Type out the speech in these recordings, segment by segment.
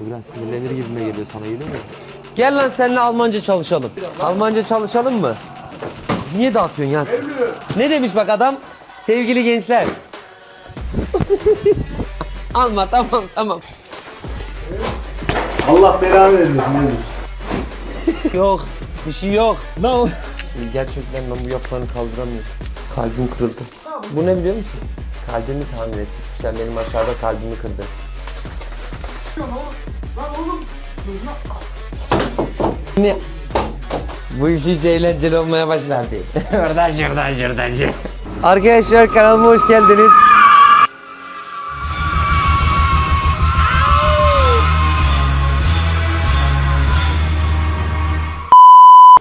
Biraz sinirlenir gibime geliyor sana geliyor mu? Gel lan seninle Almanca çalışalım. Almanca çalışalım mı? Niye dağıtıyorsun Yas? Ne demiş bak adam? Sevgili gençler. Alma tamam tamam. Allah belanı vermesin? Yok bir şey yok. No. Gerçekten ben bu yapılarını kaldıramıyorum. Kalbim kırıldı. Bu ne biliyor musun? Kalbimi tamir et. Sen benim aşağıda kalbimi kırdı. Ne? Bu iş hiç eğlenceli olmaya başladı. Oradan şuradan şuradan şuradan. Arkadaşlar kanalıma hoş geldiniz.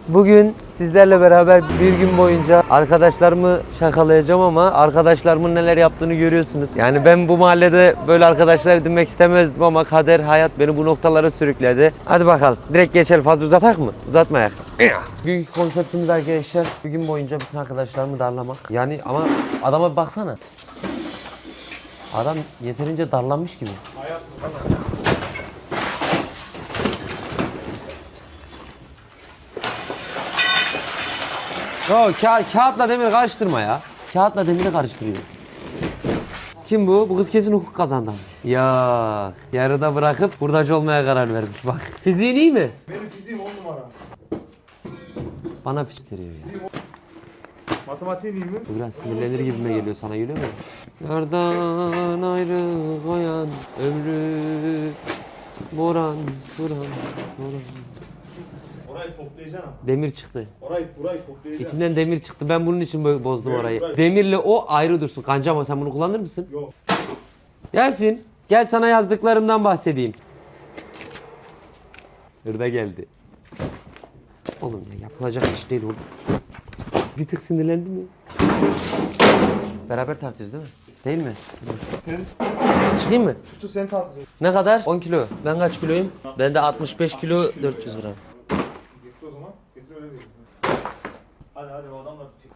Bugün sizlerle beraber bir gün boyunca arkadaşlarımı şakalayacağım ama arkadaşlarımın neler yaptığını görüyorsunuz. Yani ben bu mahallede böyle arkadaşlar edinmek istemezdim ama kader hayat beni bu noktalara sürükledi. Hadi bakalım direkt geçelim fazla uzatak mı? Uzatmayak. Büyük konseptimiz arkadaşlar bir gün boyunca bütün arkadaşlarımı darlamak. Yani ama adama bir baksana. Adam yeterince darlanmış gibi. Yo ka- kağıtla demir karıştırma ya. Kağıtla demiri karıştırıyor. Kim bu? Bu kız kesin hukuk kazandı. ama. Ya yarıda bırakıp hurdacı olmaya karar vermiş bak. Fiziğin iyi mi? Benim fiziğim 10 numara. Bana fiç veriyor ya. Matematiğin iyi mi? Bu biraz sinirlenir gibime geliyor sana geliyor mu? Yardan ayrı koyan ömrü Boran, Boran, Boran. Orayı toplayacaksın ama. Demir çıktı. Orayı burayı toplayacaksın. İçinden demir çıktı. Ben bunun için böyle bozdum Evet, orayı. right. Demirle o ayrı dursun. Kanca ama sen bunu kullanır mısın? Yok. Gelsin. Gel sana yazdıklarımdan bahsedeyim. Hırda geldi. Oğlum ya yapılacak iş değil oğlum. Bir tık sinirlendi mi? Beraber tartıyoruz değil mi? Değil mi? Sen Çıkayım mı? suçu sen tartacaksın. Ne kadar? 10 kilo. Ben kaç kiloyum? Ben de 65 kilo 400 gram. Değil. Hadi hadi o adamlar çek.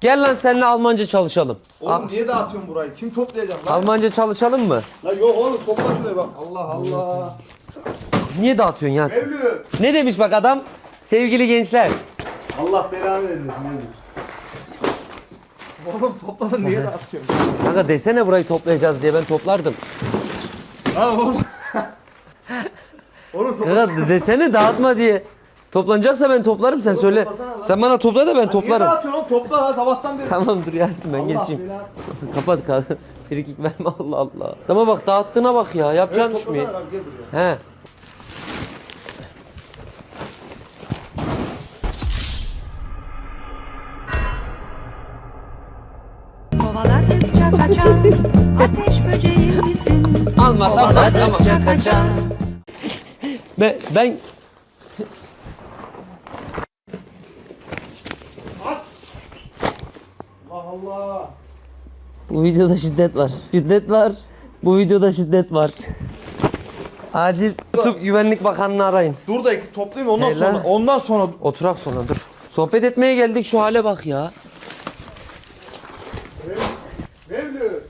Gel lan seninle Almanca çalışalım. Oğlum niye dağıtıyorsun burayı? Kim toplayacak lan? Almanca çalışalım mı? Lan yok oğlum topla şuraya bak. Allah Allah. Niye dağıtıyorsun Yasin? Mevlüt. Ne demiş bak adam? Sevgili gençler. Allah belanı nedir? Oğlum topladın niye dağıtıyorsun? Kanka desene burayı toplayacağız diye ben toplardım. Lan oğlum. oğlum topla. Kanka desene dağıtma diye. Toplanacaksa ben toplarım sen söyle. toplasana lan. Sen bana topla da ben Niye toplarım. dağıtıyorsun oğlum? Topla ha sabahtan beri. Tamam dur Yasin ben Allah geçeyim. belanı- Kapat kal. Frikik verme Allah Allah. Tamam bak dağıttığına bak ya. Yapacağın Evet iş mi? toplasana abi gel buraya. He. Kovaladıkça kaçan ateş böceği misin? Alma tamam tamam. Kovaladıkça kaçan Ben, ben Allah Allah. bu videoda şiddet var. Şiddet var. Bu videoda şiddet var. Acil YouTube Güvenlik Bakanı'nı arayın. Dur da toplayayım ondan Hey lan. sonra. Ondan sonra Oturak sonra dur. Sohbet etmeye geldik şu hale bak ya. Mevlüt.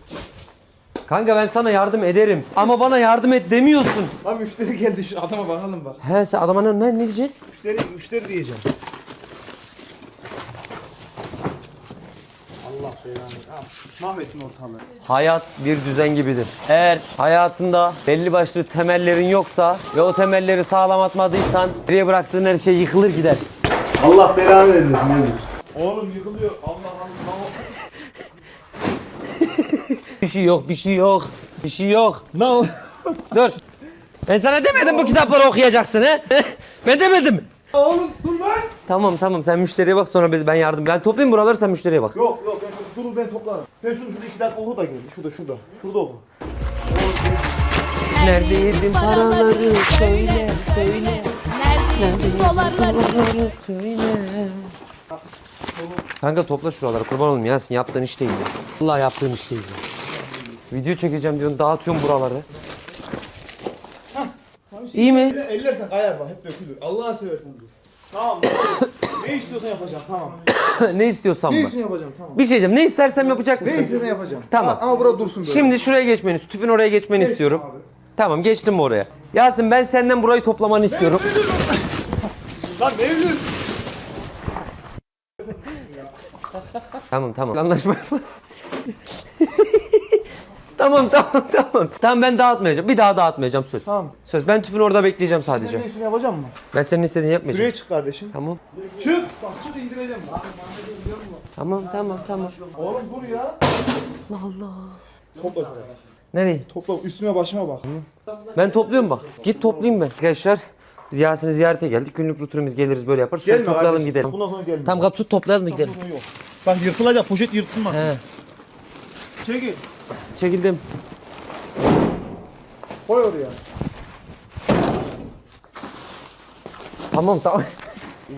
Kanka ben sana yardım ederim. Ama bana yardım et demiyorsun. Lan müşteri geldi şu adama bakalım bak. He sen adama ne, ne, diyeceğiz? Müşteri müşteri diyeceğim. Allah belanı. Ah, Mahvettin ortalığı. Hayat bir düzen gibidir. Eğer hayatında belli başlı temellerin yoksa ve o temelleri sağlam atmadıysan geriye bıraktığın her şey yıkılır gider. Allah belanı nedir? Oğlum yıkılıyor. Allah Allah. Bir şey yok, bir şey yok. Bir şey yok. No. Dur. Ben sana demedim bu kitapları okuyacaksın he? ben demedim. Oğlum dur lan. Tamam tamam sen müşteriye bak sonra biz- ben yardım. Ben toplayayım buraları sen müşteriye bak. Yok yok ben dur ben toplarım. Sen şunu şurada iki dakika oku da gel. Şurada şurada. Şurada oku. Neredeydin paraları söyle söyle. Neredeydin dolarları? Söyle. Kanka topla şuraları kurban olayım Yasin yaptığın iş değil ya. Vallahi yaptığın iş değil ya. Video çekeceğim diyorsun dağıtıyorum buraları. İyi mi? Eller, eller sen kayar bak hep dökülür. Allah'a seversen dur. Tamam. ne istiyorsan yapacağım tamam. ne istiyorsan Ne mı? için yapacağım tamam. Bir şey diyeceğim. Ne istersem yapacak Ne mısın? istediğini yapacağım. Tamam. Ama burada dursun böyle. Şimdi şuraya geçmeni, tüpün oraya geçmeni Geç istiyorum. abi. Tamam geçtim mi oraya? Yasin ben senden burayı toplamanı istiyorum. Lan Mevlüt. Tamam tamam. Anlaşma yapma. Tamam tamam tamam. Tamam ben dağıtmayacağım. Bir daha dağıtmayacağım söz. Tamam. Söz ben tüpün orada bekleyeceğim Sen sadece. ne işini yapacağım mı? Ben senin istediğini yapmayacağım. Şuraya çık kardeşim. Tamam. Çık. Bak çık indireceğim. Lan, Tamam tamam tamam. Oğlum dur ya. Allah. Topla şuraya. Nereye? Topla üstüme başıma bak. Ben topluyorum bak. Git toplayayım ben. Arkadaşlar biz Yasin'i ziyarete geldik. Günlük rutinimiz geliriz böyle yaparız. Şöyle Gelme toplayalım kardeşim. gidelim. Bundan sonra gelme. Tamam tut toplayalım da Bundan gidelim. sonra yok. Bak yırtılacak poşet yırtılmaz. He. Çekil. Çekildim. Koy oraya. Tamam tamam.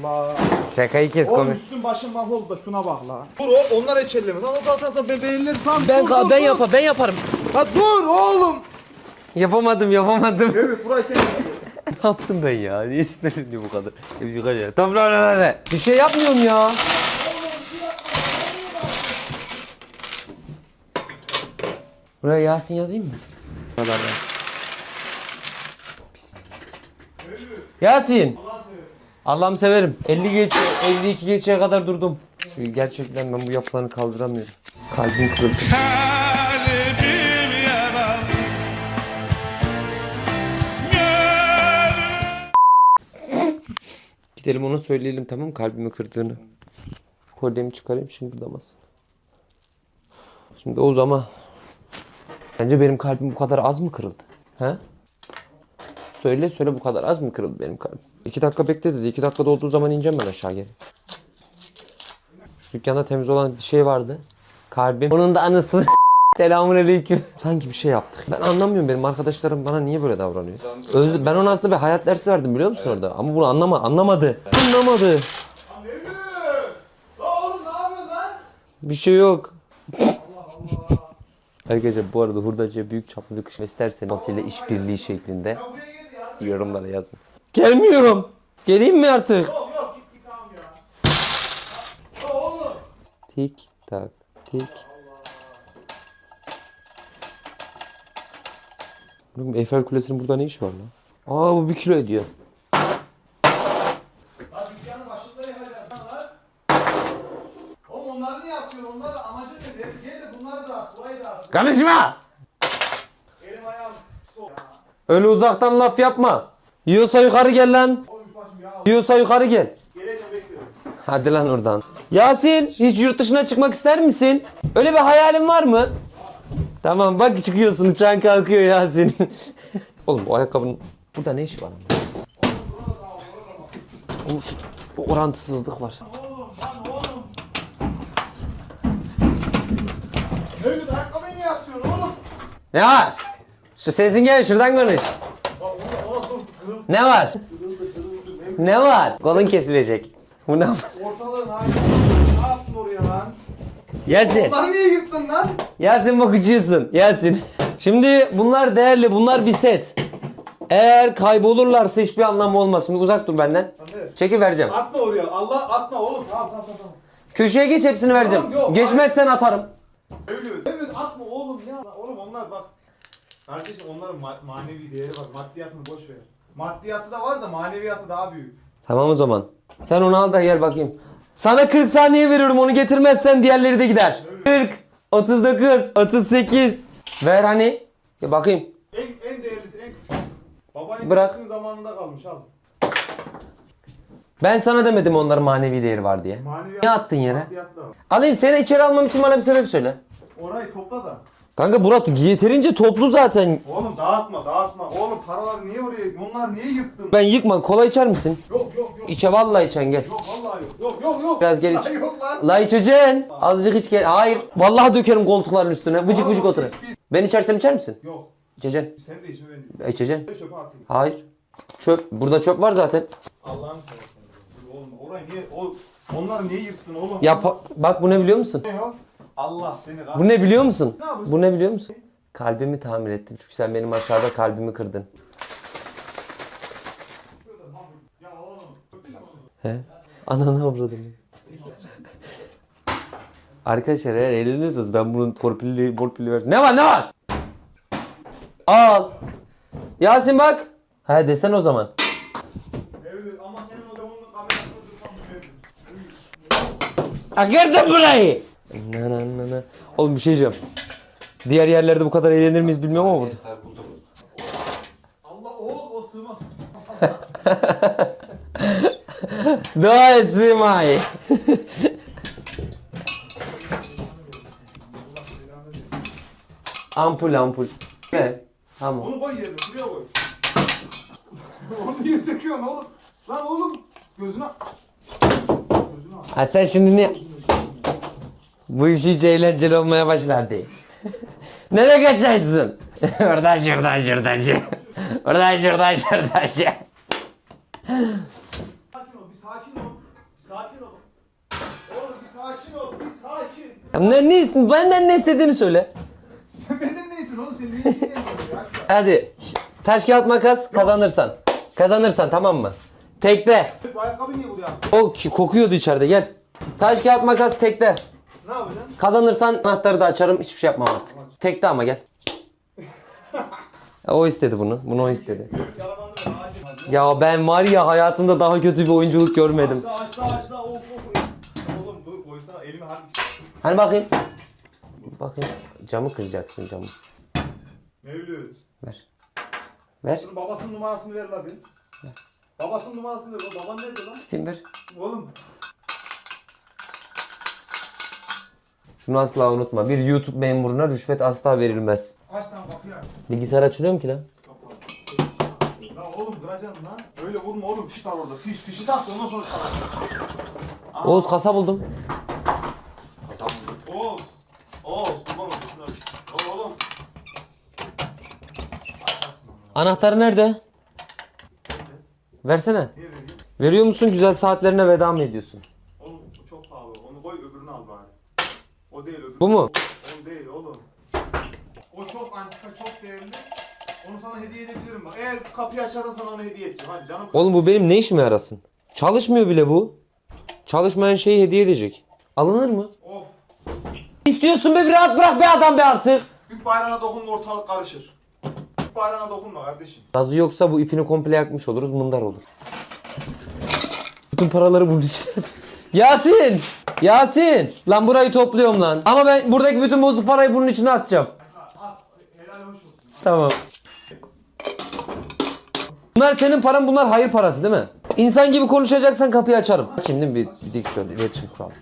Allah. Şakayı kes Oğlum komik. üstün başın mahvoldu da şuna bak la. Dur oğlum onlar içerleme. Lan tamam tamam ben belirlerim tamam. Ben dur, dur, ben dur. yapar ben yaparım. Ha dur oğlum. Yapamadım yapamadım. Evet burayı sen ne yaptım ben ya? Niye sinirleniyor bu kadar? Hep yukarı ya. Tamam lan lan lan. Bir şey yapmıyorum ya. Buraya Yasin yazayım mı? Kadar ya. Yasin. Allah'ım severim. 50 geç 52 geçeye kadar durdum. Şu gerçekten ben bu yapılarını kaldıramıyorum. Kalbim kırıldı. Gidelim ona söyleyelim tamam mı? kalbimi kırdığını. Kolyemi çıkarayım şıngırdamasın. Şimdi o zaman Bence benim kalbim bu kadar az mı kırıldı? He? Söyle söyle bu kadar az mı kırıldı benim kalbim? İki dakika bekle dedi. İki dakikada olduğu zaman ineceğim ben aşağı geri. Şu dükkanda temiz olan bir şey vardı. Kalbim. Onun da anısı. Selamun aleyküm. Sanki bir şey yaptık. Ben anlamıyorum benim arkadaşlarım bana niye böyle davranıyor. Öz, ben ona aslında bir hayat dersi verdim biliyor musun orada? Ama bunu anlama, anlamadı. Anlamadı. Mevlüt. La oğlum ne yapıyorsun lan? Bir şey yok. Arkadaşlar bu arada hurdacıya büyük çaplı bir kışma isterseniz basıyla işbirliği şeklinde yorumlara yazın. Gelmiyorum. Geleyim mi artık? Yok. Tik tak tik. Oğlum Eiffel Kulesi'nin burada ne işi var lan? Aa bu bir kilo ediyor. Lan dükkanın başında yakacaksın lan. Oğlum onları niye atıyorsun? Onlar da amacı ne? Gel- Gel de bunları da at. Burayı da at. Konuşma! Elim ayağım soğuk. Öyle uzaktan laf yapma. Yiyorsa yukarı gel lan. Ya. Yiyorsa yukarı gel. Hadi lan oradan. Yasin hiç yurt dışına çıkmak ister misin? Öyle bir hayalin var mı? Tamam bak çıkıyorsun uçağın kalkıyor Yasin. Oğlum bu ayakkabının burada ne işi var? Oğlum şu orantısızlık var. Mevlüt ayakkabıyı niye atıyorsun oğlum? Ne var? Şu sesin gel şuradan konuş. Lan Ne var? Ne var? Kolun kesilecek. Bu ne? ortalığın hali. Ne yaptın oraya lan? Yasin. Onları niye yırttın lan? Yasin bakıcısın. Yasin. Şimdi bunlar değerli. Bunlar bir set. Eğer kaybolurlarsa hiçbir anlamı olmaz. Şimdi uzak dur benden. Taner. Çeki vereceğim. Atma oraya. Allah atma oğlum. Tamam tamam tamam. Köşeye geç hepsini vereceğim. Tamam, yok. Geçmezsen atarım. Mevlüt. Mevlüt atma oğlum ya. Lan Oğlum onlar bak. Kardeşim onların ma- manevi değeri bak. Maddiyatını boş ver. Maddiyatı da var da maneviyatı daha büyük. Tamam o zaman. Sen onu al da gel bakayım. Sana 40 saniye veriyorum onu getirmezsen diğerleri de gider. 40, 39, 38. Ver hani. Ya bakayım. En, en değerlisi en küçük. Babanın Bırak. zamanında kalmış al. Ben sana demedim onların manevi değeri var diye. Maneviyat, Ne attın yere? Maddiyatı da var. Alayım seni içeri almam için bana bir sebep söyle. Orayı topla da. Kanka Murat yeterince toplu zaten. Oğlum dağıtma dağıtma. Oğlum paraları niye oraya? Onlar niye yıktın? Ben yıkma kola içer misin? Yok yok yok. İçe vallahi içen gel. Yok vallahi yok. Yok yok yok. Biraz gel iç. Lan Yok lan. La içeceksin. Azıcık iç gel. Hayır. Vallahi dökerim koltukların üstüne. Vıcık vıcık otur. Pis, pis. Ben içersem içer misin? Yok. İçeceksin. Sen de içme ben de. İçeceksin. Çöpe atayım. Hayır. Çöp. Burada çöp var zaten. Allah'ını seversen. Oğlum orayı niye? O, onları niye yıktın oğlum? Ya pa- bak bu ne biliyor musun? Ne ya? Allah seni Bu ne biliyor musun? Ne? Bu ne biliyor musun? Kalbimi tamir ettim. Çünkü sen benim aşağıda kalbimi kırdın. He? Ananı avradım. Arkadaşlar eğer eğleniyorsanız ben bunun torpilli morpilli ver. Ne var ne var? Al. Yasin bak. Ha desen o zaman. Mevlüt ama senin o lavabonun kamerasını durmam Mevlüt. Akırdım burayı. Na, na, na, na. Oğlum bir şey diyeceğim. Diğer yerlerde bu kadar eğlenir miyiz bilmiyorum ama burada. Allah oğlum o sığmaz. Dua etsin ay. ampul ampul. Ne? Tamam. Onu koy yerine şuraya koy. Onu niye söküyorsun oğlum? Lan oğlum gözüne... Gözüne. Ha sen şimdi ne? Bu iş iyice eğlenceli olmaya başladı. Nereye kaçarsın? oradan şuradan şuradan şu. Oradan şuradan şuradan şu. Sakin ol, bir sakin ol. Bir sakin ol. Oğlum bir sakin ol, bir sakin. Ne, ne, ist- benden ne istediğini söyle. Benden neysin oğlum senin neyin neysin ya? Hadi. ş- Taş kağıt makas kazanırsan. Kazanırsan tamam mı? Tekte. Bu ayakkabı niye buraya? O ki- kokuyordu içeride gel. Taş kağıt makas tekte. Ne yapacaksın? Kazanırsan anahtarı da açarım hiçbir şey yapmam artık. Tekte ama gel. o istedi bunu. Bunu o istedi. Ya ben var ya hayatımda daha kötü bir oyunculuk görmedim. Açla açla açla of of. Oğlum bunu koysana elimi harbi. Hani bakayım. Bakayım. Camı kıracaksın camı. Mevlüt. Ver. Ver. Şunun babasının numarasını ver la bir. Babasının numarasını ver. Baban nerede lan? Tutayım ver. Oğlum. Şunu asla unutma. Bir YouTube memuruna rüşvet asla verilmez. Aç lan kapıyı aç. Bilgisayar açılıyor mu ki lan? La oğlum kıracaksın lan. Öyle vurma oğlum fiş var orada. Fiş fişi tak da ondan sonra çalar. Oğuz kasa buldum. Oğuz. Oğuz kurban olayım bir. Oğlum, Oğlum. Anahtarı nerede? Versene. Niye vereyim? Veriyor musun güzel saatlerine veda mı ediyorsun? Oğlum bu çok pahalı. Onu koy öbürünü al bari. O değil öbürü. Bu mu? O değil oğlum. O çok antika, çok değerli. Onu sana hediye edebilirim bak. Eğer kapıyı açarsan sana onu hediye edeceğim. Hadi canım. Oğlum bu benim ne işime yarasın? Çalışmıyor bile bu. Çalışmayan şeyi hediye edecek. Alınır mı? Of. İstiyorsun be bir rahat bırak be adam be artık. Büyük bayrağına dokunma ortalık karışır. Büyük bayrağına dokunma kardeşim. Gazı yoksa bu ipini komple yakmış oluruz mundar olur. Bütün paraları bunun. Yasin! Yasin! Lan burayı topluyorum lan. Ama ben buradaki bütün bozuk parayı bunun içine atacağım. Al, helal hoş olsun. Tamam. Bunlar senin paran bunlar hayır parası değil mi? İnsan gibi konuşacaksan kapıyı açarım. Şimdi bir, bir diksiyon, iletişim kuralım.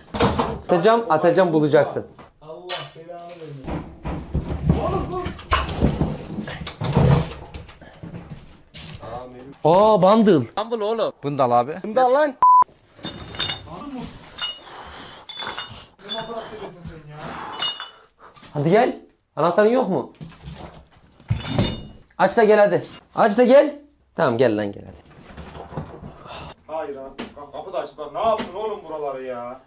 Atacağım, atacağım bulacaksın. Allah belanı vermesin. Oğlum dur. Aa bundle. Bundal abi. Ne fotoğraf çekiyorsun sen ya? Hadi gel. Anahtarın yok mu? Aç da gel hadi. Aç da gel. Tamam gel lan gel hadi. Hayır abi. Kap- Kapı da. Bak Ne yaptın oğlum buraları ya?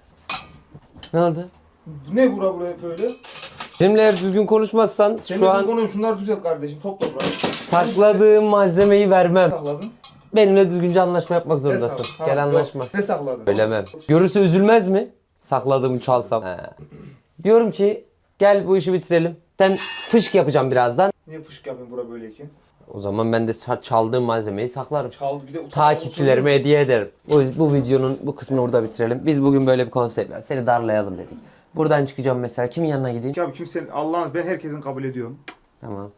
Ne oldu? Ne bura buraya böyle? Benimle eğer düzgün konuşmazsan Senin şu şu an konuyu şunları düzelt kardeşim. Topla burayı. sakladığım malzemeyi vermem. Sakladın. Benimle düzgünce anlaşma yapmak Ne zorundasın. sakladın? Gel Tamam, anlaşma. yok. Ne sakladın? Söylemem. Görürse üzülmez mi? Sakladığımı çalsam. He. Diyorum ki gel bu işi bitirelim. Sen fışk yapacağım birazdan. Niye fışk yapayım bura böyleyken? O zaman ben de çaldığım malzemeyi saklarım. Çaldı bir de utanma Takipçilerime hediye ederim. O yüzden bu videonun bu kısmını burada bitirelim. Biz bugün böyle bir konsept var. Seni darlayalım dedik. Buradan çıkacağım mesela. Kimin yanına gideyim? Abi kimsenin Allah'ın ben herkesin kabul ediyorum. Tamam.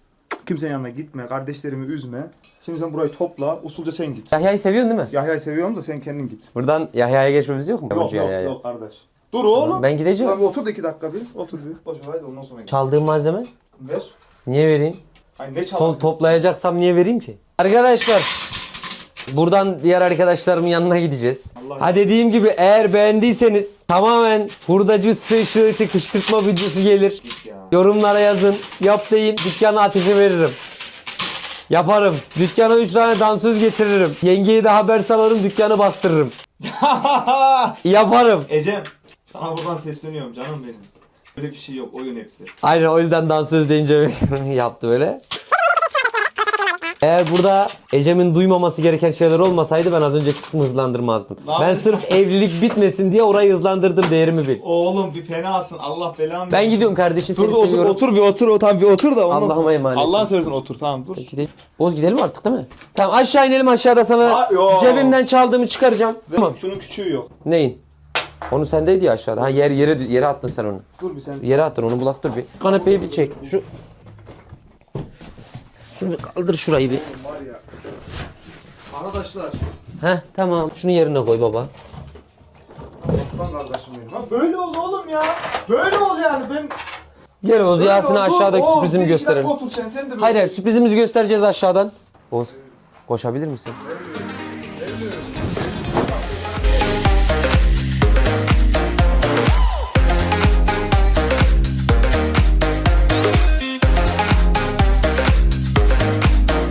Kimsenin yanına gitme, kardeşlerimi üzme. Şimdi sen burayı topla, usulca sen git. Yahya'yı seviyorsun değil mi? Yahya'yı seviyorum da sen kendin git. Buradan Yahya'ya geçmemiz yok mu? Yok Yabancı yok Yahya'ya. yok kardeş. Dur oğlum. Ben gideceğim. Abi otur da iki dakika bir. Otur bir. Boş ver hadi ondan sonra git. Çaldığım malzeme Ver. niye vereyim? Hani ne To- toplayacaksam niye vereyim ki? Arkadaşlar Buradan diğer arkadaşlarımın yanına gideceğiz. Allah ha dediğim gibi eğer beğendiyseniz tamamen hurdacı speciality kışkırtma videosu gelir. ya. Yorumlara yazın. Yap deyin. Dükkana ateşe veririm. Yaparım. Dükkana 3 tane dansöz getiririm. Yengeye de haber salarım dükkanı bastırırım. Yaparım. Ecem. Sana buradan sesleniyorum canım benim. Öyle bir şey yok oyun hepsi. Aynen o yüzden dansöz deyince yaptı böyle. Eğer burada Ecem'in duymaması gereken şeyler olmasaydı ben az önceki kısmı hızlandırmazdım. Ne Ben yapayım? sırf evlilik bitmesin diye orayı hızlandırdım değerimi bil. Oğlum bir fenasın. Allah belamı Ben gidiyorum kardeşim Dur seni da otur, seviyorum. otur bir otur. O tam bir otur da. ondan Allah'ıma sonra- emanetsin. Allah'ın seversen otur tamam dur. Gidelim. Oğuz gidelim artık değil mi? Tamam aşağı inelim aşağıda sana yo. cebimden çaldığımı çıkaracağım. Ve Tamam. Şunun küçüğü yok. Neyin? Onu sendeydi ya aşağıda. Ha yer yere yere attın sen onu. Dur bir sen. Yere attın onu bulak dur bir. Kanepeyi bir çek. Şu Şunu bir kaldır şurayı bir. Var ya. Arkadaşlar. Heh tamam. Şunu yerine koy baba. Osman kardeşim benim. Ha böyle ol oğlum ya. Böyle ol yani ben. Gel Oğuz Yasin'e aşağıdaki sürprizimi gösterelim. Hayır hayır sürprizimizi göstereceğiz aşağıdan. Oğuz koşabilir misin?